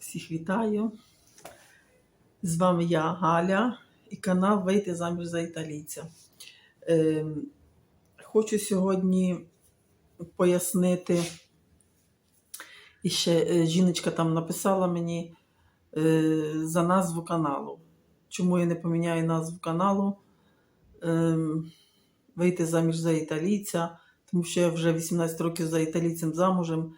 Всіх вітаю. З вами я Галя і канал Вийти заміж за італійця. Ем, хочу сьогодні пояснити. І ще е, жіночка там написала мені е, за назву каналу. Чому я не поміняю назву каналу? Ем, вийти заміж за італійця, тому що я вже 18 років за італійцем замужем.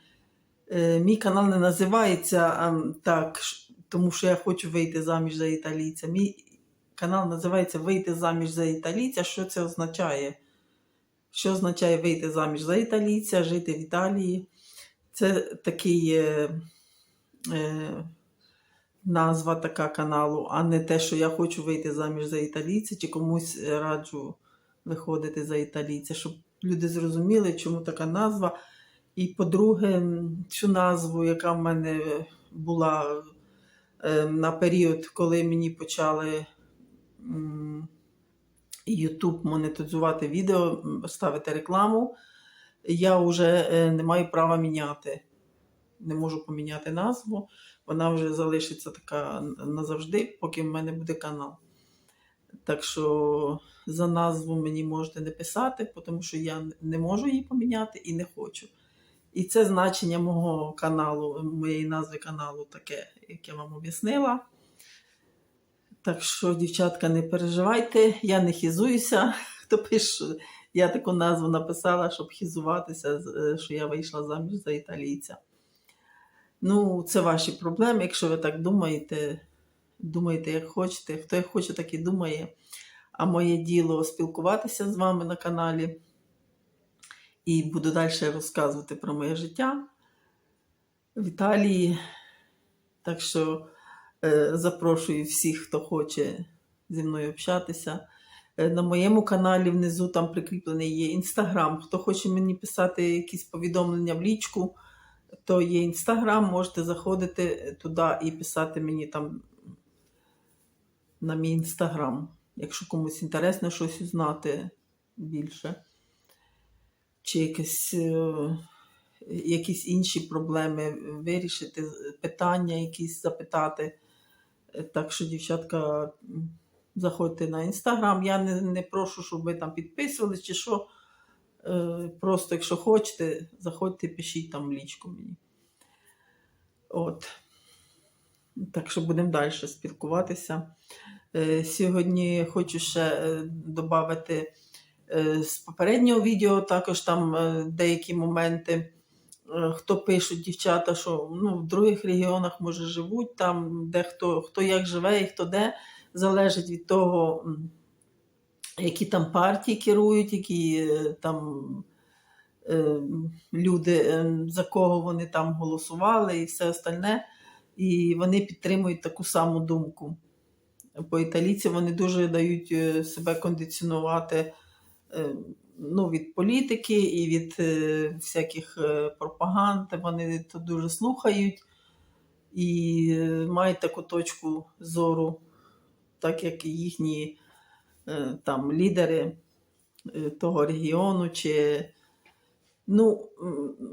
Е, Мій канал не називається так, тому що я хочу вийти заміж за італійця. Мій канал називається Вийти заміж за італійця. Що це означає? Що означає вийти заміж за італійця, жити в Італії? Це такий е, е, назва така каналу, а не те, що я хочу вийти заміж за італійця, чи комусь раджу виходити за італійця, щоб люди зрозуміли, чому така назва. І по-друге, цю назву, яка в мене була е, на період, коли мені почали YouTube монетизувати відео, ставити рекламу, я вже е, не маю права міняти. Не можу поміняти назву. Вона вже залишиться така назавжди, поки в мене буде канал. Так що за назву мені можете не писати, тому що я не можу її поміняти і не хочу. І це значення мого каналу, моєї назви каналу таке, як я вам об'яснила. Так що, дівчатка, не переживайте, я не хізуюся. Хто пише, я таку назву написала, щоб хізуватися, е, що я вийшла заміж за італійця. Ну, це ваші проблеми, якщо ви так думаєте, думаєте, як хочете. Хто як хоче, так і думає. А моє діло спілкуватися з вами на каналі. І буду далі розказувати про моє життя в Італії. Так що е, запрошую всіх, хто хоче зі мною общатися. Е, на моєму каналі внизу там прикріплений є інстаграм. Хто хоче мені писати якісь повідомлення в лічку, то є інстаграм, можете заходити туди і писати мені там на мій інстаграм, якщо комусь інтересно щось узнати більше. Чи якесь, е, якісь інші проблеми вирішити, питання якісь запитати. Так що, дівчатка, заходьте на інстаграм. Я не, не прошу, щоб ви там підписувались чи що. Е, Просто, якщо хочете, заходьте, пишіть там в лічку мені. От. Так що будемо далі спілкуватися. Е, Сьогодні хочу ще додати з попереднього відео, також там е, деякі моменти. Е, Хто пишуть дівчата, що ну, в других регіонах може живуть, там де хто, хто як живе і хто де, залежить від того, які там партії керують, які е, там е, люди, е, за кого вони там голосували і все остальне. І вони підтримують таку саму думку. Бо італійці вони дуже дають е, себе кондиціонувати е, ну, від політики і від е, всяких е, пропаганд. Вони то дуже слухають і е, мають таку точку зору, так як і їхні е, там лідери е, того регіону. Чи, ну,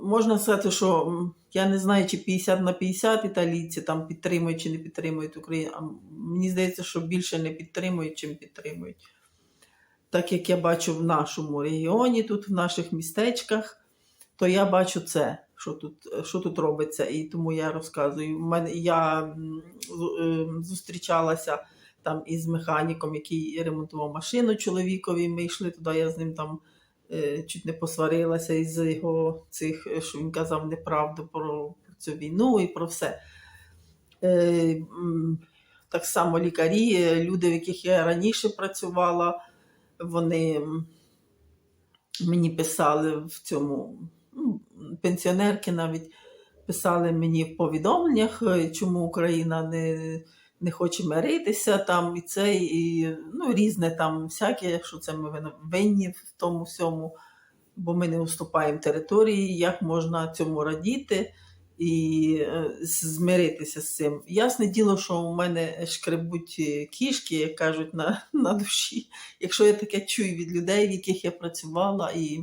можна сказати, що я не знаю, чи 50 на 50 італійці там підтримують чи не підтримують Україну. Мені здається, що більше не підтримують, чим підтримують так як я бачу в нашому регіоні, тут в наших містечках, то я бачу це, що тут, що тут робиться, і тому я розказую. Я м, з- е, зустрічалася там із механіком, який ремонтував машину чоловікові. Ми йшли туди, я з ним там е, чуть не посварилася із його цих, що він казав неправду про, про цю війну і про все. Е, так само лікарі, е, люди, в яких я раніше працювала вони мені писали в цьому, ну, пенсіонерки навіть писали мені в повідомленнях, е, чому Україна не, не хоче миритися там і це, і ну, різне там всяке, що це ми винні в тому всьому, бо ми не уступаємо території, як можна цьому радіти і е, змиритися з цим. Ясне діло, що у мене шкребуть е, кішки, як кажуть, на, на душі. Якщо я таке чую від людей, в яких я працювала і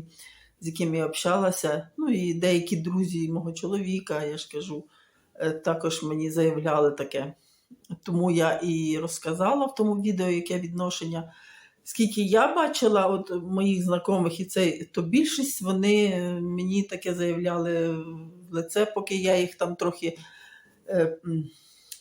з якими я общалася, ну і деякі друзі мого чоловіка, я ж кажу, е, також мені заявляли таке. Тому я і розказала в тому відео, яке відношення. Скільки я бачила от моїх знайомих, і це, то більшість вони мені таке заявляли в лице, поки я їх там трохи, е,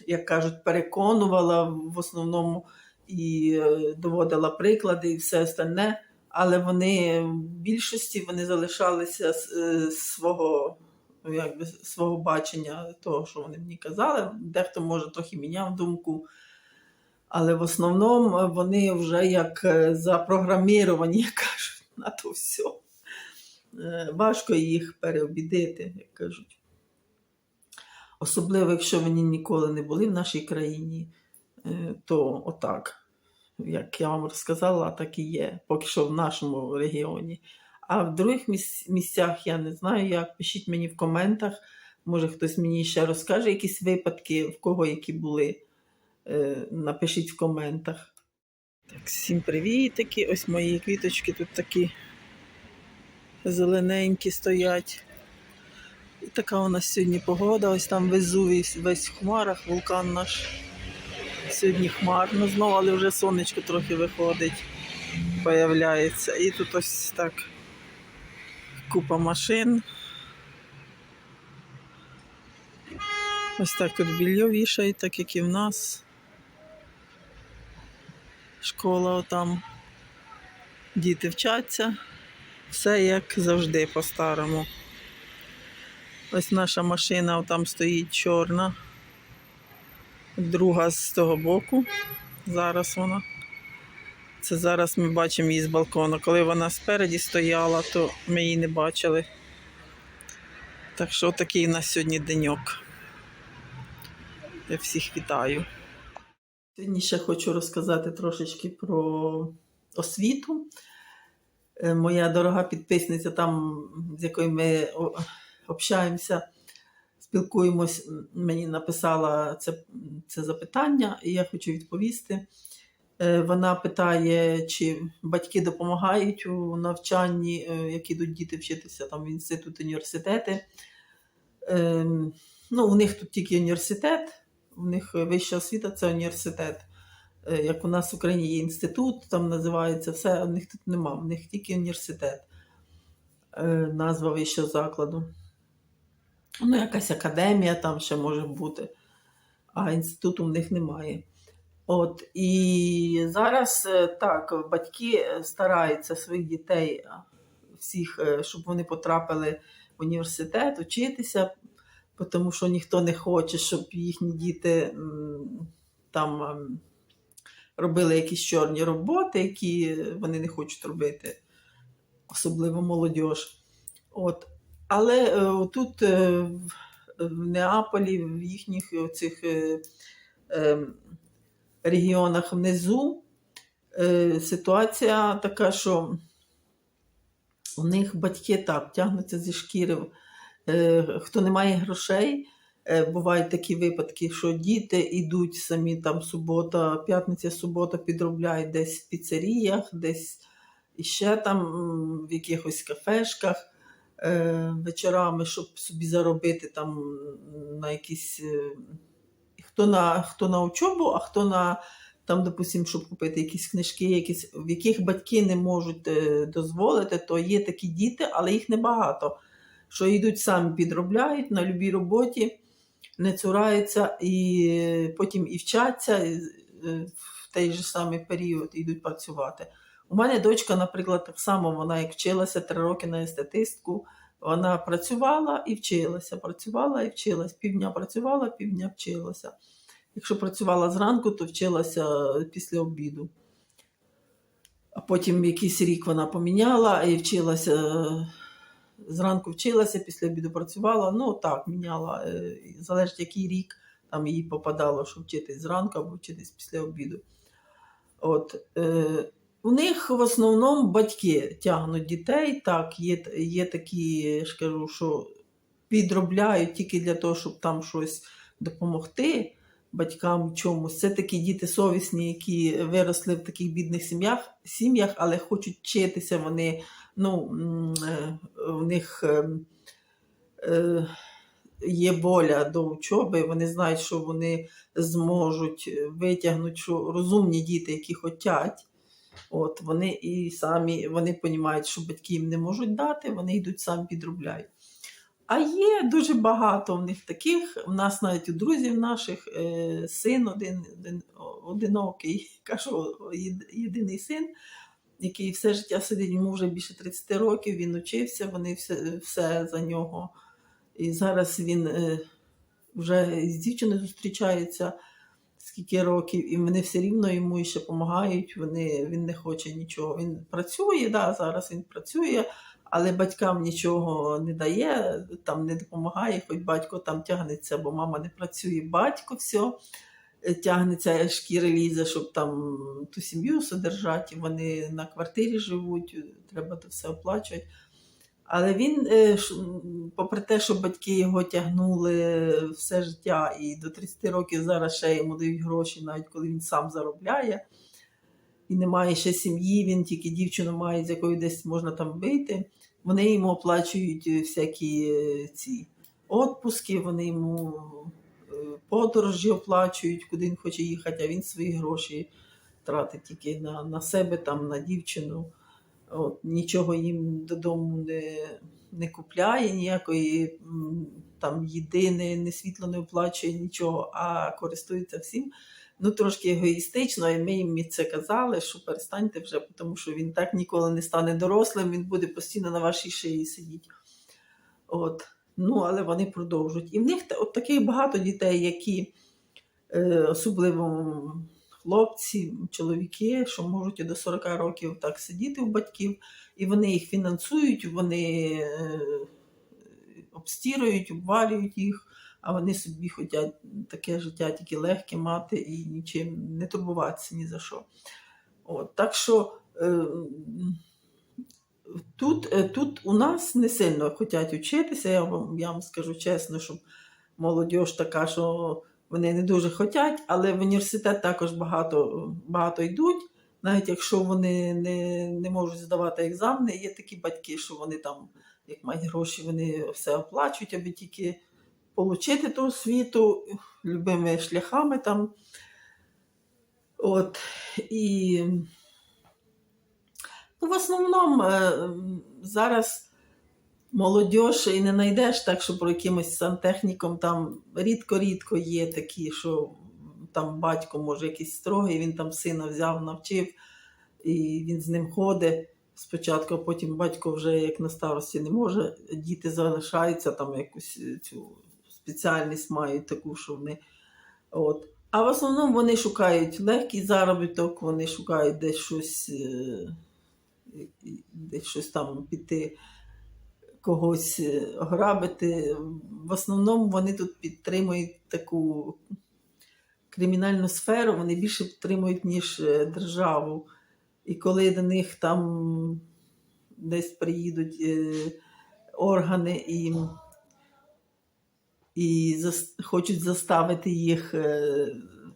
як кажуть, переконувала в основному і е, доводила приклади і все остальне. Але вони в більшості вони залишалися е, свого, якби, свого бачення того, що вони мені казали. Дехто може трохи міняв думку. Але в основному вони вже як запрограміровані, кажуть, на то все. Е, Важко їх переобідити, як кажуть. Особливо, якщо вони ніколи не були в нашій країні, е, то отак. Як я вам розказала, так і є, поки що в нашому регіоні. А в других місцях я не знаю, як. Пишіть мені в коментах. Може, хтось мені ще розкаже якісь випадки, в кого які були. Е, Напишіть в коментах. Так, всім привітики. Ось мої квіточки тут такі зелененькі стоять. І така у нас сьогодні погода. Ось там Везувій весь в хмарах, вулкан наш. Сьогодні хмарно знову, але вже сонечко трохи виходить, появляється. І тут ось так купа машин. Ось так тут білье вішають, так як і в нас. Школа отам. Діти вчаться. Все як завжди по-старому. Ось наша машина там стоїть чорна. Друга з того боку. Зараз вона. Це зараз ми бачимо її з балкона. Коли вона спереді стояла, то ми її не бачили. Так що такий у нас сьогодні деньок. Я всіх вітаю. Сьогодні ще хочу розказати трошечки про освіту. Е, Моя дорога підписниця, там, з якою ми общаємося, спілкуємось, мені написала це, це запитання, і я хочу відповісти. Е, Вона питає, чи батьки допомагають у навчанні, е, як ідуть діти вчитися там в інститут, університети. Ем, Ну, у них тут тільки університет, у них вища освіта це університет. Е, Як у нас в Україні є інститут, там називається все, у них тут нема, у них тільки університет, е, назва вищого закладу. Ну, якась академія там ще може бути, а інституту в них немає. От, і зараз е, так, батьки стараються своїх дітей, всіх, щоб вони потрапили в університет, вчитися, тому що ніхто не хоче, щоб їхні діти там ем, робили якісь чорні роботи, які вони не хочуть робити, особливо молодь. От. Але е, тут е, в- Неаполі, в їхніх цих е, е, регіонах внизу е, ситуація така, що у них батьки так тягнуться зі шкіри. Е, хто не має грошей, бувають такі випадки, що діти йдуть самі там субота, п'ятниця, субота підробляють десь в піцеріях, десь іще там в якихось кафешках е, вечорами, щоб собі заробити там на якісь. е, Хто на, хто на учобу, а хто на там, допустим, щоб купити якісь книжки, якісь, в яких батьки не можуть е, дозволити, то є такі діти, але їх небагато, що йдуть самі підробляють на любій роботі, не цураються і потім і вчаться і, е, в той же самий період йдуть працювати. У мене дочка, наприклад, так само вона як вчилася три роки на естетистку, вона працювала і вчилася, працювала і вчилась. Півдня працювала, півдня вчилася. Якщо працювала зранку, то вчилася після обіду. А потім якийсь рік вона поміняла і вчилася. Зранку вчилася, після обіду працювала. Ну так, міняла. е, Залежить, який рік там їй попадало, що вчитись зранку або вчитись після обіду. От, е, у них в основному батьки тягнуть дітей. Так, є, є такі, я ж кажу, що підробляють тільки для того, щоб там щось допомогти батькам чомусь. Це такі діти совісні, які виросли в таких бідних сім'ях, сім'ях, але хочуть вчитися. Вони, ну, е, них е, е, є воля до учоби, вони знають, що вони зможуть витягнути, що розумні діти, які хочуть, от вони і самі вони розуміють, що батьки їм не можуть дати, вони йдуть самі підробляють. А є дуже багато в них таких. У нас навіть у друзів наших е, син один, один одинокий, кажу, єдиний син, який все життя сидить, йому вже більше 30 років, він учився, вони все, все за нього. І зараз він е, вже з дівчиною зустрічається скільки років, і вони все рівно йому ще допомагають. Вони, він не хоче нічого. Він працює, да, зараз він працює, але батькам нічого не дає, там не допомагає, хоч батько там тягнеться, бо мама не працює, батько все тягнеться, шкіри лізе, щоб там ту сім'ю содержати. Вони на квартирі живуть, треба то все оплачувати. Але він, е, попри те, що батьки його тягнули все життя і до 30 років зараз ще йому дають гроші, навіть коли він сам заробляє і немає ще сім'ї, він тільки дівчину має, з якою десь можна там вийти. Вони йому оплачують е, всякі е, ці відпуски, вони йому е, подорожі оплачують, куди він хоче їхати, а він свої гроші тратить тільки на, на себе, там, на дівчину. От, нічого їм додому не, не купляє, ніякої там їди, не світло не оплачує нічого, а користується всім. Ну, трошки егоїстично, і ми їм це казали, що перестаньте вже, тому що він так ніколи не стане дорослим, він буде постійно на вашій шиї сидіти. От. Ну, але вони продовжують. І в них от таких багато дітей, які е, особливо хлопці, чоловіки, що можуть і до 40 років так сидіти у батьків, і вони їх фінансують, вони е, обстірують, обвалюють їх, а вони собі хочуть таке життя тільки легке мати і нічим не турбуватися ні за що. От, так що е, тут, е, тут у нас не сильно хочуть вчитися, я вам, я вам скажу чесно, щоб молодь така, що вони не дуже хочуть, але в університет також багато, багато йдуть. Навіть якщо вони не, не можуть здавати екзамени, є такі батьки, що вони там, як мають гроші, вони все оплачують, аби тільки отримати ту освіту любими шляхами там. От. І в основному е, зараз молодь і не знайдеш так, що про якимось сантехніком там рідко-рідко є такі, що там батько може якийсь строгий, він там сина взяв, навчив, і він з ним ходить спочатку, а потім батько вже як на старості не може, діти залишаються, там якусь цю спеціальність мають таку, що вони. От. А в основному вони шукають легкий заробіток, вони шукають десь щось, е, десь щось там піти, когось е, грабити. В основному вони тут підтримують таку кримінальну сферу, вони більше підтримують, ніж е, державу. І коли до них там десь приїдуть е, органи і, і зас- хочуть заставити їх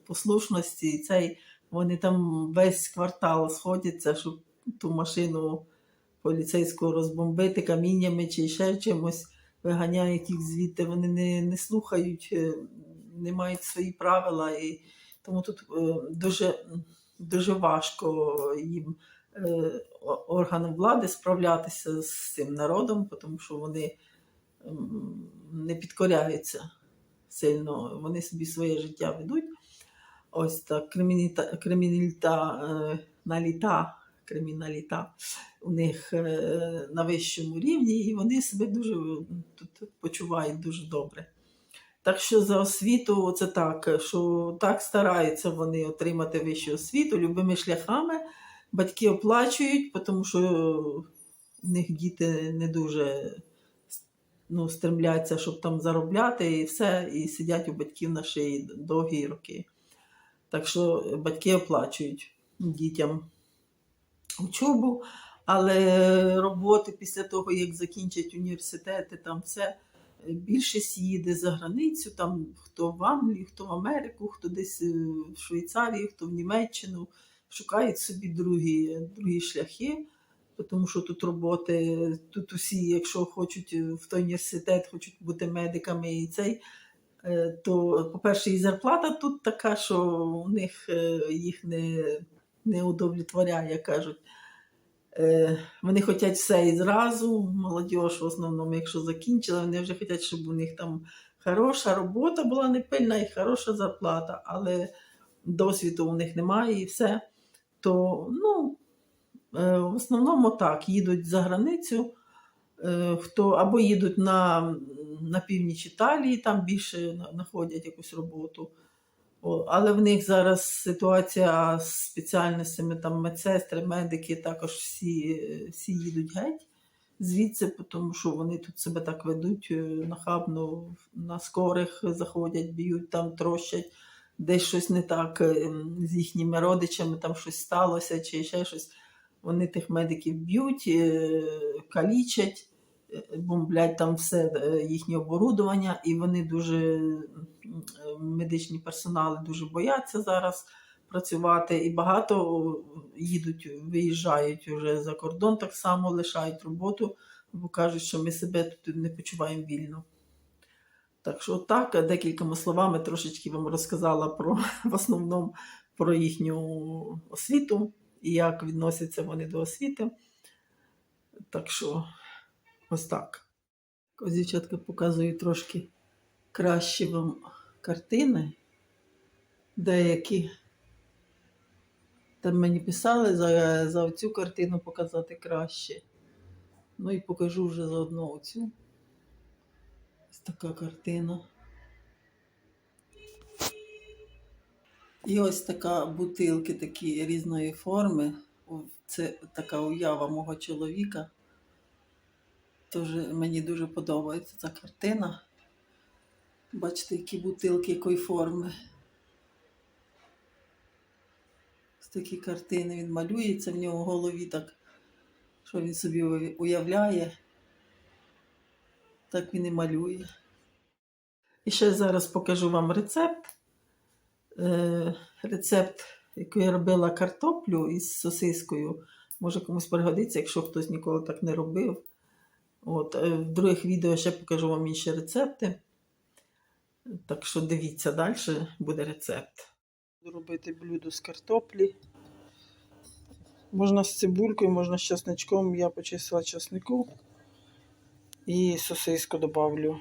послушності, цей, вони там весь квартал сходяться, щоб ту машину поліцейську розбомбити каміннями чи ще чимось, виганяють їх звідти, вони не, не слухають, е, не мають свої правила. І тому тут е, дуже, дуже важко їм е, органам влади справлятися з цим народом, тому що вони не підкоряються сильно, вони собі своє життя ведуть. Ось так, кримініта, криміналіта, е, наліта, криміналіта у них е, на вищому рівні, і вони себе дуже тут почувають дуже добре. Так що за освіту це так, що так стараються вони отримати вищу освіту любими шляхами. Батьки оплачують, тому що в них діти не дуже ну, стремляться, щоб там заробляти і все, і сидять у батьків на шиї довгі роки. Так що батьки оплачують дітям учобу, але роботи після того, як закінчать університети, там все е, більшість їде за границю, там хто в Англію, хто в Америку, хто десь е, в Швейцарію, хто в Німеччину, шукають собі другі, другі шляхи, тому що тут роботи, тут усі, якщо хочуть в той університет, хочуть бути медиками і цей, е, то, по-перше, і зарплата тут така, що у них е, їх не, не удовлетворяє, кажуть. Е, Вони хочуть все і зразу. Молодь в основному, якщо закінчила, вони вже хочуть, щоб у них там хороша робота була не пильна і хороша зарплата, але досвіду у них немає і все. То ну, е, в основному так, їдуть за границю, е, хто або їдуть на, на північ Італії, там більше знаходять якусь роботу. Але в них зараз ситуація з спеціальностями, там медсестри, медики, також всі, всі їдуть геть звідси, тому що вони тут себе так ведуть е, нахабно, на скорих заходять, б'ють, там трощать, десь щось не так е, з їхніми родичами, там щось сталося чи ще щось. Вони тих медиків б'ють, е, калічать, бомблять там все е, їхнє оборудовання, і вони дуже е, медичні персонали дуже бояться зараз працювати, і багато їдуть, виїжджають вже за кордон, так само лишають роботу, бо кажуть, що ми себе тут не почуваємо вільно. Так що так, декількома словами трошечки вам розказала про в основному про їхню освіту і як відносяться вони до освіти. Так що ось так. Ось дівчатка показую трошки кращі вам картини. Деякі там мені писали за, за цю картину показати краще. Ну і покажу вже заодно оцю. Ось така картина. І ось така бутилки такі різної форми. Це така уява мого чоловіка. Тож мені дуже подобається ця картина. Бачите, які бутилки якої форми. Ось такі картини він малюється в нього в голові так, що він собі уявляє. Так він і малює. І ще зараз покажу вам рецепт. Е, рецепт, який я робила картоплю із сосискою. Може комусь пригодиться, якщо хтось ніколи так не робив. От, е, в других відео ще покажу вам інші рецепти. Так що дивіться далі, буде рецепт. Буду робити блюдо з картоплі. Можна з цибулькою, можна з чесничком. Я почистила чеснику. І сосиску добавлю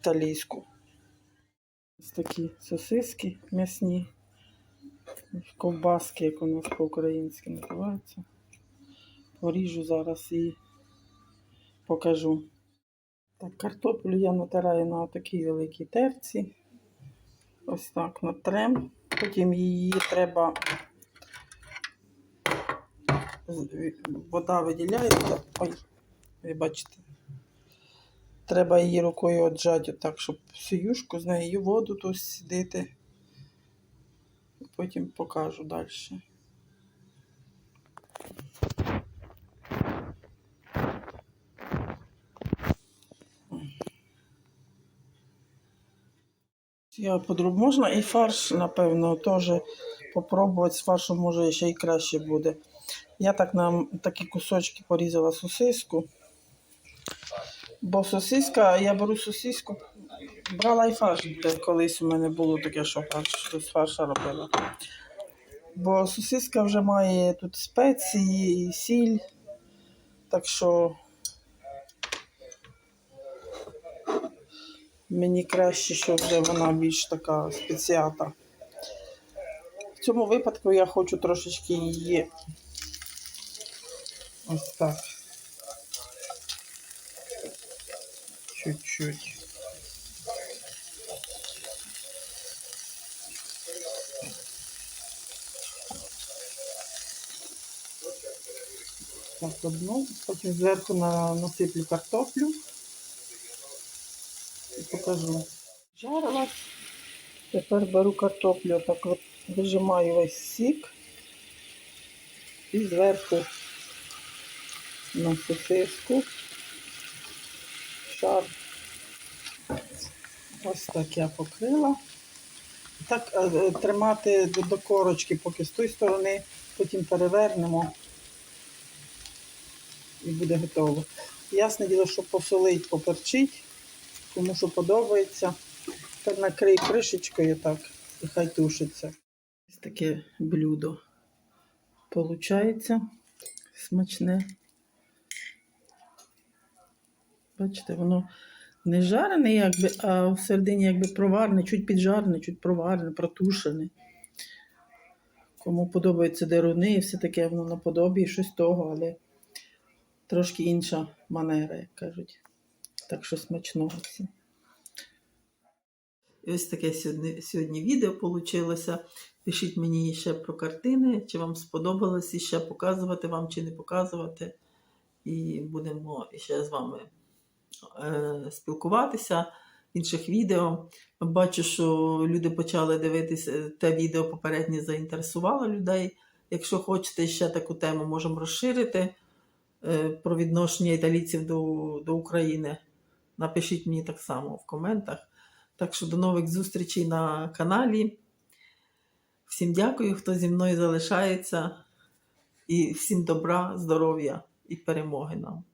італійську. Ось такі сосиски м'ясні. Ковбаски, як у нас по-українськи називаються. Поріжу зараз і покажу. Так, картоплю я натираю на такій великій терці. Ось так натрем. Потім її треба. Вода виділяється. Ой, ви бачите. Треба її рукою отжати так, щоб сиюшку з нею воду тут сидити. Потім покажу далі. Я подроб... Можна і фарш, напевно, теж попробувати з фаршем, може ще й краще буде. Я так на такі кусочки порізала сосиску. Бо сосиска, я беру сосиску, брала і фарш, колись у мене було таке, що фарш, з фарша робила. Бо сосиска вже має тут спеції, і сіль. Так що мені краще, що вже вона більш така спеціата. В цьому випадку я хочу трошечки її ось так. Чуть-чуть. Так, одну, потім зверху на, насиплю картоплю покажу. Жарилась. Тепер беру картоплю, так от вижимаю весь сік і зверху на сосиску шар. Ось так я покрила. Так е, е, тримати до корочки, поки з тої сторони, потім перевернемо. і буде готово. Ясне діло, що посолить, поперчить, кому що подобається. Тепер накрий кришечкою так, і хай тушиться. Ось таке блюдо. Получається смачне. Бачите, воно не жарене, якби, а всередині якби проварене, чуть піджарене, чуть проварене, протушене. Кому подобаються деруни і все таке воно наподобі щось того, але трошки інша манера, як кажуть. Так що смачного всім. Ось таке сьогодні, сьогодні відео вийшло. Пишіть мені ще про картини, чи вам сподобалось іще показувати вам, чи не показувати. І будемо ще з вами е, спілкуватися в інших відео. Бачу, що люди почали дивитися те відео попереднє заінтересувало людей. Якщо хочете ще таку тему, можемо розширити е, про відношення італійців до, до України. Напишіть мені так само в коментах. Так що до нових зустрічей на каналі. Всім дякую, хто зі мною залишається. І всім добра, здоров'я і перемоги нам.